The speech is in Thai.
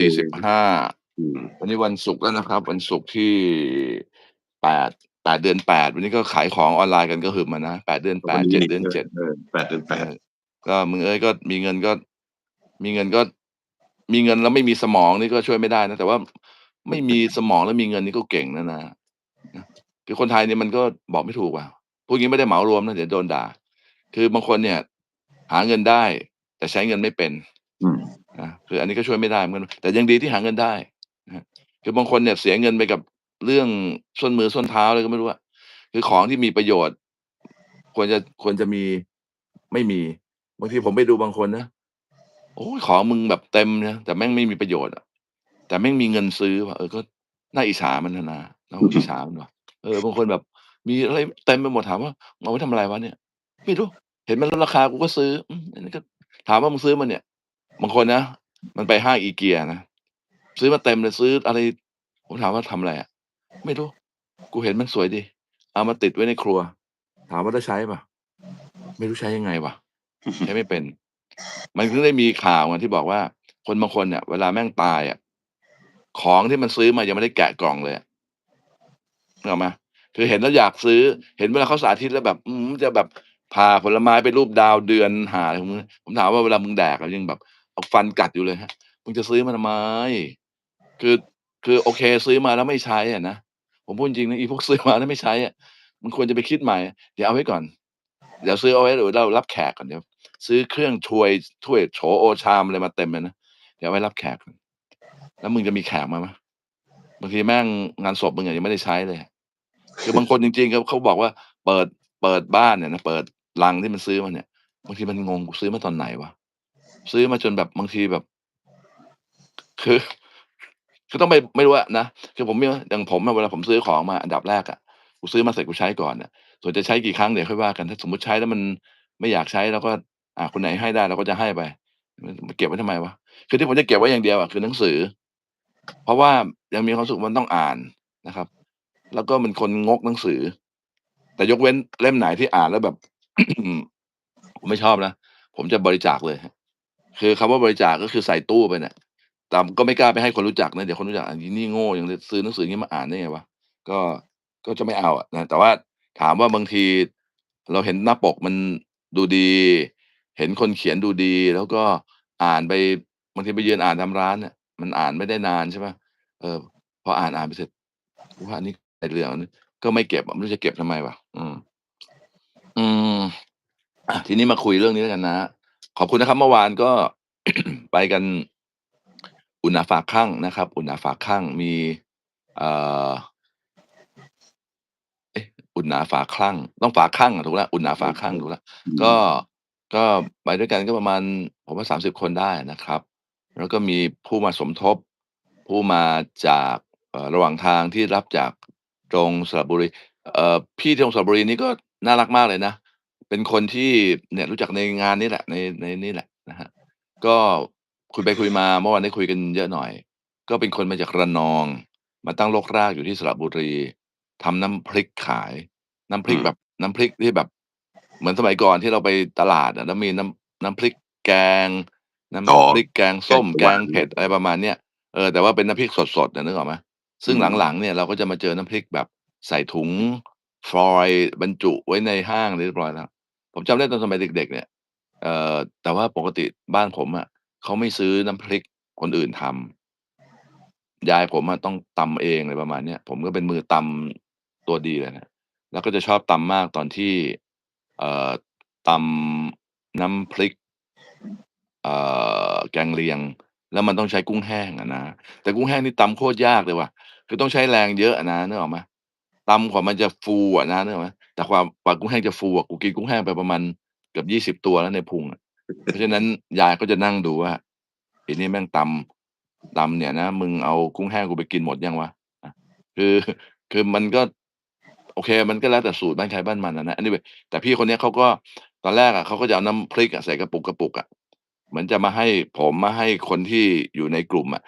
สี่สิบห้าอืมวันนี้วันศุกร์แล้วนะครับ วันศุกร์ที่แปดแปดเดือนแปดวันนี้ก็ขายของออนไลน์กันก็หึมมานะแปดเดือนแปดเจ็ดเดือนเจ็ดเออแปดเดือนแปดก็มึงเอ้ยก็มีเงินก็ มีเงินก็ มีเงินแล้วไม่มีสมองนี่ก็ช่วยไม่ได้นะ แต่ว่าไม่มีสมองแล้วมีเงินนี่ก็เก่งนะนะนะคือคนไทยเนี่ยมันก็บอกไม่ถูกว่ะพูดงี้ไม่ได้เหมารวมนะเดี๋ยวโดนด่า คือบางคนเนี่ย หาเงินได้ แต่ใช้เงินไม่เป็นอืม นะคืออันนี้ก็ช่วยไม่ได้เหมือนกันแต่ยังดีที่หาเงินได้นะคือบางคนเนี่ยเสียเงินไปกับเรื่องส้นมือส้นเท้าอะไรก็ไม่รู้อะคือของที่มีประโยชน์ ควรจะควรจะมีไม่มีบางทีผมไปดูบางคนนะโอ้ยของมึงแบบเต็มนะแต่แม่งไม่มีประโยชน์อะแต่แม่งมีเงินซื้อว่ะเออก็น่าอิจฉามันนะนะน่าอิจฉามันว่ะเออบางคนแบบ มีอะไรเต็มไปหมดถามว่าเอาไว้ทำอะไรวะเนี่ยไม่รู้เห็นมันลดราคากูก็ซื้ออันนี้ก็ถามว่ามึงซื้อมันเนี่ย บางคนนะมันไปห้างอีเกียนะซื้อมาเต็มเลยซื้ออะไรผมถามว่าทำอะไรอะไม่รู้ กูเห็นมันสวยดีเอามาติดไว้ในครัว ถามว่าได้ใช้ปะไม่รู้ใช้ยังไงวะใช้ไม่เป็น มันเพิ่งได้มีข่าวมาที่บอกว่า คนบางคนเนี่ยเวลาแม่งตายอะของที่มันซื้อมายังไม่ได้แกะกล่องเลยอะนึกออกไหมคือเห็นแล้วอยากซื้อ เห็นเวลาเขาสาธิตแล้วแบบ อืมจะแบบผ่าผลไม้ไปรูปดาวเดือนหาอะไรของมึงผมถามว่าเวลามึงแดกอะยังแบบ เอาฟันกัดอยู่เลยฮะมึงจะซื้อมันทำไมคือคือโอเคซื้อมาแล้วไม่ใช้อะนะผมพูดจริงนะอีพวกซื้อมาแล้วไม่ใช้อะมันควรจะไปคิดใหม่ เดี๋ยวเอาไว้ก่อนเดี๋ยวซื้อเอาไว้เดี๋ยวเรารับแขกก่อนเดี๋ยวซื้อเครื่องช่วยถ้วยโฉโอชามอะไรมาเต็มเลยนะเดี๋ยวไว้รับแขกแล้วมึงจะมีแขกมาไหมบางทีแม่งงานศพมึงอะยังไม่ได้ใช้เลย คือบางคนจริงๆเขาเขาบอกว่าเปิดเปิดบ้านเนี่ยนะเปิดลังที่มันซื้อมาเนี่ยบางทีมันงงซื้อมาตอนไหนวะ ซื้อมาจนแบบบางทีแบบ คือ คือต้องไปไม่รู้อะนะคือผมอย่างผมอะเวลาผมซื้อของมาอันดับแรกอะกูซื้อมาเสร็จกูใช้ก่อนเนี่ยส่วนจะใช้กี่ครั้งเดี๋ยวค่อยว่ากัน ถ้าสมมติใช้แล้วมันไม่อยากใช้เราก็ อ่าคนไหนให้ได้เราก็จะให้ไปมันเก็บไว้ทำไมวะคือที่ผมจะเก็บไว้อย่างเดียวอะคือหนังสือ เพราะว่ายังมีความสุขมันต้องอ่านนะครับ แล้วก็เป็นคนงกหนังสือ แต่ยกเว้นเล่มไหนที่อ่านแล้วแบบผมไม่ชอบนะผมจะบริจาคเลย คือคำว่าบริจาคก็คือใส่ตู้ไปเนี่ยแต่ก็ไม่กล้าไปให้คนรู้จักนะเดี๋ยวคนรู้จักอันนี้นี่โง่ยังซื้อหนังสืองนี้มาอ่านได้ไงวะก็ก็จะไม่เอาอะนะแต่ว่าถามว่าบางที เราเห็นหน้าปกมันดูดี เห็นคนเขียนดูดี แล้วก็อ่านไปบางทีไปยืนอ่านตามร้านเนี่ยมันอ่านไม่ได้นานใช่ไหมเออ พออ่านอ่านไปเสร็จว่าอันนี้ไอเรืองก็ไม่เก็บไม่รู้จะเก็บทำไมวะอืม อืมอะทีนี้มาคุยเรื่องนี้แล้วกันนะ ขอบคุณนะครับ เมื่อวานก็ไปกันอุ่นหนาฝากข้างนะครับ อุ่นหนาฝากข้างมีเอ่ออุ่นหนาฝาคลั่งต้องฝาข้างถูกแล้วอุ่นหนาฝาข้างถูกแล้วก็ก็ไปด้วยกันก็ประมาณผมว่าสามสิบคนได้นะครับ แล้วก็มีผู้มาสมทบ ผู้มาจากระหว่างทางที่รับจากตรงสระบุรีเอ่อพี่ที่ตรงสระบุรีนี่ก็น่ารักมากเลยนะ เป็นคนที่เนี่ยรู้จักในงานนี้แหละ ในในนี่แหละนะฮะก็คุยไปคุยมาเมื่อวานได้คุยกันเยอะหน่อย ก็เป็นคนมาจากระนอง มาตั้งรกรากอยู่ที่สระบุรีทำน้ำพริกขาย น้ำพริกอืมแบบ น้ำพริกที่แบบ เหมือนสมัยก่อนที่เราไปตลาดอะแล้วมีน้ำน้ำพริกแกง น้ำอ๋อพริกแกงส้มแกแกงงเขียวหวานเผ็ดอะไรประมาณเนี้ยเออแต่ว่าเป็นน้ำพริกสดๆนะนึกออกไหมซึ่งอืมหลังๆเนี่ยเราก็จะมาเจอน้ำพริกแบบใส่ถุงฟอยล์บรรจุไว้ในห้างเรียบร้อยแล้ว ผมจำได้ตอนสมัยเด็ก ๆ เนี่ยเอ่อแต่ว่าปกติบ้านผมอะเขาไม่ซื้อน้ำพริกคนอื่นทำยายผมอะต้องตำเองอะไรประมาณเนี้ยผมก็เป็นมือตำตัวดีเลยนะแล้วก็จะชอบตำมากตอนที่ เอ่อตำน้ำพริก เอ่อแกงเลียง แล้วมันต้องใช้กุ้งแห้งอะนะแต่กุ้งแห้งนี่ตำโคตรยากเลยว่ะคือต้องใช้แรงเยอะอะนะนึกออกไหม ตำกว่ามันจะฟูอะนะนึกออกไหมแต่ความกว่ากุ้งแห้งจะฟูอะกูกินกุ้งแห้งไปประมาณเกือบยี่สิบตัวแล้วในพุงอะเพราะฉะนั้นยายก็จะนั่งดูว่าไอ้นี่แม่งตำตำเนี่ยนะมึงเอากุ้งแห้งกูไปกินหมดยังวะคือคือมันก็ โอเค มันก็แล้วแต่สูตรบ้านใครบ้านมันอะนะอันนี้แต่พี่คนเนี้ยเขาก็ตอนแรกอะเขาก็จะเอาน้ำพริกใส่กระปุกกระปุกอะเหมือนจะมาให้ผมมาให้คนที่อยู่ในกลุ่มอะ